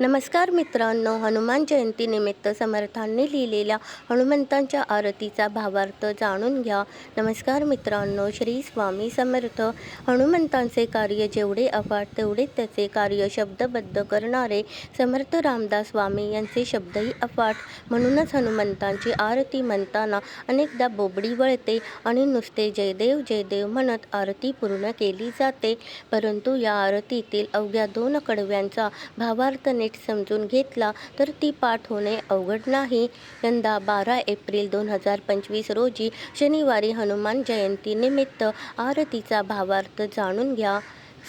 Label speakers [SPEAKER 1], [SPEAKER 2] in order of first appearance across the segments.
[SPEAKER 1] नमस्कार मित्रांनो हनुमान जयंतीनिमित्त समर्थांनी लिहिलेल्या हनुमंतांच्या आरतीचा भावार्थ जाणून घ्या. नमस्कार मित्रांनो श्री स्वामी समर्थ. हनुमंतांचे कार्य जेवढे अफाट तेवढे त्याचे कार्य शब्दबद्ध करणारे समर्थ रामदास स्वामी यांचे शब्दही अफाट. म्हणूनच हनुमंतांची आरती म्हणताना अनेकदा बोबडी वळते आणि नुसते जयदेव जयदेव म्हणत आरती पूर्ण केली जाते. परंतु या आरतीतील अवघ्या दोन कडव्यांचा भावार्थ नीट समजून घेतला तर ती पाठ होणे अवघड नाही. यंदा बारा एप्रिल दोन हजार पंचवीस रोजी शनिवारी हनुमान जयंतीनिमित्त आरतीचा भावार्थ जाणून घ्या.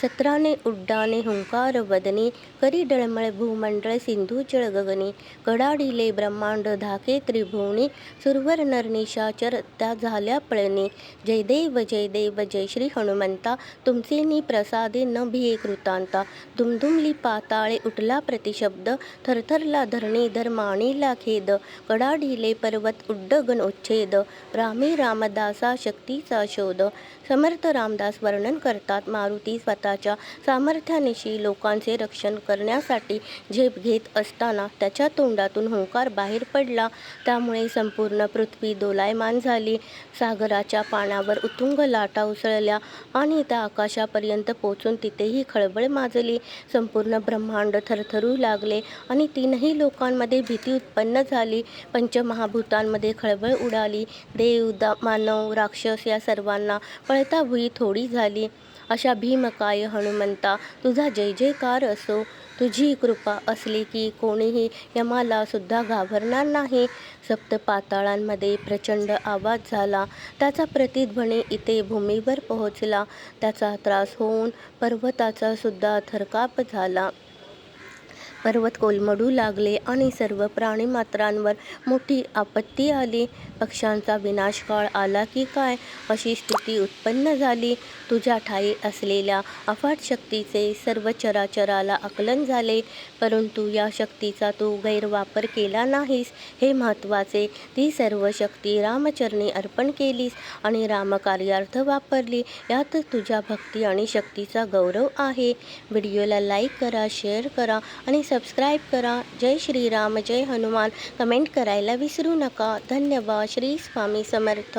[SPEAKER 1] सत्राने उड्डाणे हुंकार वदने करी डळमळ भूमंडळ सिंधू गगने कडाडीले ब्रह्मांड धाके त्रिभुवने सुरवर नरनिशाचर त्या झाल्या पळणे जयदेव जयदेव जय श्री हनुमंता तुमचे नि प्रसादे न भिये कृतांता दुमदुमली पाताळे उठला प्रतिशब्द थरथरला धरणे धर्माणीला खेद कडाडीले पर्वत उड्डगन उच्छेद रामे रामदासा शक्तीचा शोध समर्थ रामदास वर्णन करतात मारुती स्वतःच्या सामर्थ्यानिशी लोकांचे रक्षण करण्यासाठी झेप घेत असताना त्याच्या तोंडातून हुंकार बाहेर पडला. त्यामुळे संपूर्ण पृथ्वी दोलायमान झाली. सागराच्या पाण्यावर उत्तुंग लाटा उसळल्या आणि त्या आकाशापर्यंत पोचून तिथेही खळबळ माजली. संपूर्ण ब्रह्मांड थरथरू लागले आणि तीनही लोकांमध्ये भीती उत्पन्न झाली. पंचमहाभूतांमध्ये खळबळ उडाली. देव दा मानव राक्षस या सर्वांना पळता भुई थोडी झाली. अशा भीमकाय हनुमंता तुझा जय जयकार असो. तुझी कृपा असली की कोणीही यमाला सुद्धा घाबरणार नाही. सप्त पाताळांमध्ये प्रचंड आवाज झाला. त्याचा प्रतिध्वनी इथे भूमीवर पोहोचला. त्याचा त्रास होऊन पर्वताचा सुद्धा थरकाप झाला. पर्वत कोलमडू लागले आणि सर्व प्राणीमात्रांवर मोठी आपत्ती आली. पक्ष्यांचा विनाशकाळ आला की काय? अशी स्थिती उत्पन्न झाली. तुझ्या ठाई असलेल्या अफाट शक्तीचे सर्व चराचराला आकलन झाले. परंतु या शक्तीचा तू गैरवापर केला नाहीस. हे महत्त्वाचे ती सर्व शक्ती रामचरणी अर्पण केलीस आणि रामकार्यार्थ वापरली. यात तुझ्या भक्ती आणि शक्तीचा गौरव आहे. व्हिडिओला लाईक करा शेअर करा आणि सबस्क्राईब करा. जय श्रीराम जय हनुमान. कमेंट करायला विसरू नका. धन्यवाद. श्री स्वामी समर्थ.